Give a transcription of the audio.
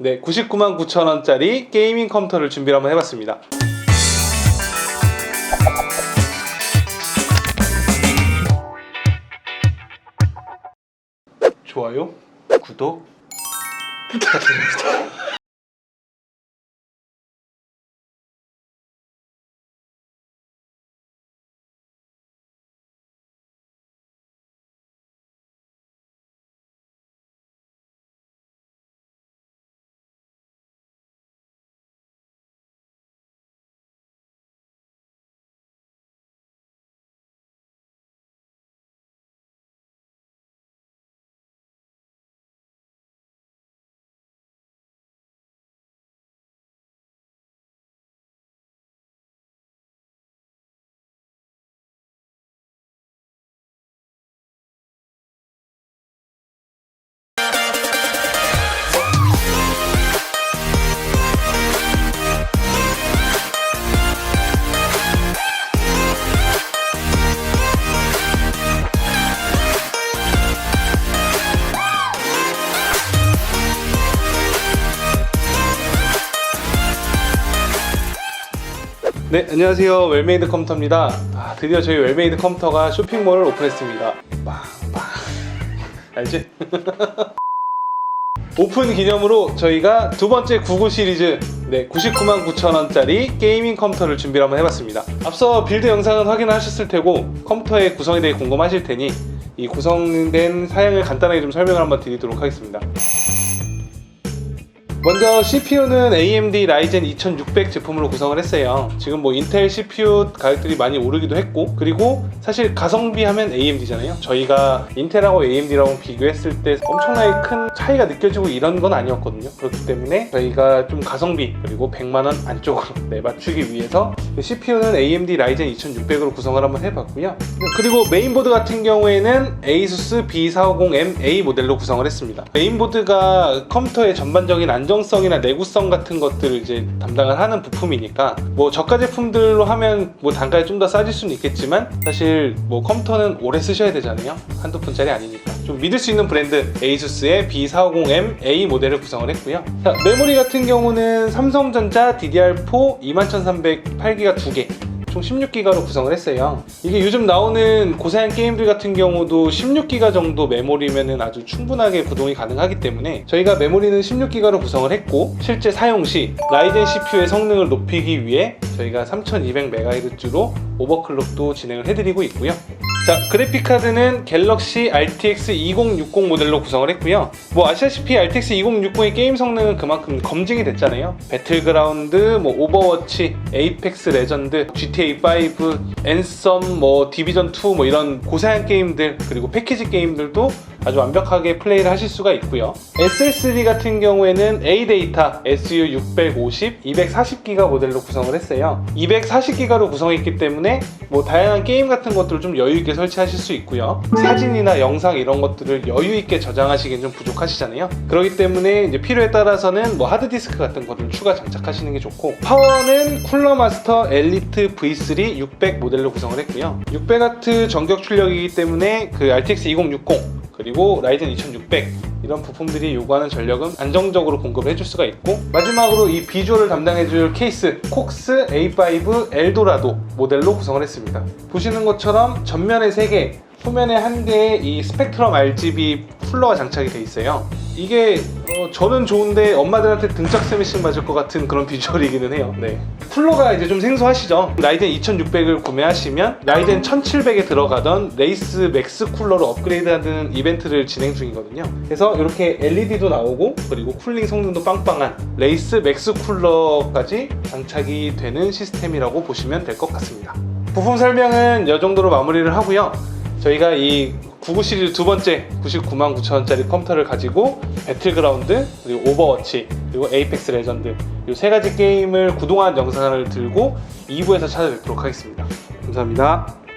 네, 99만 9천 원짜리 게이밍 컴퓨터를 준비를 한번 해봤습니다. 좋아요, 구독 부탁드립니다. 네, 안녕하세요. 웰메이드 컴퓨터입니다. 아, 드디어 저희 웰메이드 컴퓨터가 쇼핑몰을 오픈했습니다. 빵빵. 알지? 오픈 기념으로 저희가 두 번째 99 시리즈 네, 99만 9천 원짜리 게이밍 컴퓨터를 준비를 한번 해봤습니다. 앞서 빌드 영상은 확인하셨을 테고 컴퓨터의 구성에 대해 궁금하실 테니 이 구성된 사양을 간단하게 좀 설명을 한번 드리도록 하겠습니다. 먼저 CPU는 AMD 라이젠 2600 제품으로 구성을 했어요. 지금 뭐 인텔 CPU 가격들이 많이 오르기도 했고, 그리고 사실 가성비 하면 AMD잖아요. 저희가 인텔하고 AMD라고 비교했을 때 엄청나게 큰 차이가 느껴지고 이런 건 아니었거든요. 그렇기 때문에 저희가 좀 가성비 그리고 100만 원 안쪽으로 네, 맞추기 위해서 CPU는 AMD 라이젠 2600으로 구성을 한번 해봤고요. 그리고 메인보드 같은 경우에는 ASUS B450M A 모델로 구성을 했습니다. 메인보드가 컴퓨터의 전반적인 안정 성이나 내구성 같은 것들을 이제 담당을 하는 부품이니까 뭐 저가 제품들로 하면 뭐 단가가 좀더 싸질 수는 있겠지만 사실 뭐 컴퓨터는 오래 쓰셔야 되잖아요. 한두 푼짜리 아니니까. 좀 믿을 수 있는 브랜드 ASUS의 B450M A 모델을 구성을 했고요. 자, 메모리 같은 경우는 삼성전자 DDR4 21308기가 2개. 총 16기가로 구성을 했어요. 이게 요즘 나오는 고사양 게임들 같은 경우도 16기가 정도 메모리면은 아주 충분하게 구동이 가능하기 때문에 저희가 메모리는 16기가로 구성을 했고 실제 사용 시 라이젠 CPU의 성능을 높이기 위해 저희가 3200MHz로 오버클럭도 진행을 해드리고 있고요. 자, 그래픽 카드는 갤럭시 RTX 2060 모델로 구성을 했고요. 뭐 아시다시피 RTX 2060의 게임 성능은 그만큼 검증이 됐잖아요. 배틀그라운드, 뭐 오버워치, 에이펙스 레전드, GTA 5, 앤썸, 뭐 디비전 2, 뭐 이런 고사양 게임들 그리고 패키지 게임들도 아주 완벽하게 플레이를 하실 수가 있고요. SSD 같은 경우에는 ADATA SU650, 240기가 모델로 구성을 했어요. 240기가로 구성했기 때문에 뭐 다양한 게임 같은 것들을 좀 여유 있게 설치하실 수 있고요. 사진이나 영상 이런 것들을 여유 있게 저장하시기엔 좀 부족하시잖아요. 그렇기 때문에 이제 필요에 따라서는 뭐 하드디스크 같은 거를 추가 장착하시는 게 좋고 파워는 쿨러 마스터 엘리트 V3 600 모델로 구성을 했고요. 600W 전격 출력이기 때문에 그 RTX 2060 그리고 라이젠 2600 이런 부품들이 요구하는 전력은 안정적으로 공급을 해줄 수가 있고 마지막으로 이 비주얼을 담당해줄 케이스 콕스 A5 엘도라도 모델로 구성을 했습니다. 보시는 것처럼 전면에 3개 후면에 한 개의 이 스펙트럼 RGB 쿨러가 장착이 돼 있어요. 이게 어, 저는 좋은데 엄마들한테 등짝 스매싱 맞을 것 같은 그런 비주얼이기는 해요. 네. 쿨러가 이제 좀 생소하시죠? 라이젠 2600을 구매하시면 라이젠 1700에 들어가던 레이스 맥스 쿨러로 업그레이드하는 이벤트를 진행 중이거든요. 그래서 이렇게 LED도 나오고 그리고 쿨링 성능도 빵빵한 레이스 맥스 쿨러까지 장착이 되는 시스템이라고 보시면 될 것 같습니다. 부품 설명은 이 정도로 마무리를 하고요. 저희가 이 99 시리즈 두 번째 99만 9천 원짜리 컴퓨터를 가지고 배틀그라운드 그리고 오버워치 그리고 에이펙스 레전드 이 세 가지 게임을 구동한 영상을 들고 2부에서 찾아뵙도록 하겠습니다. 감사합니다.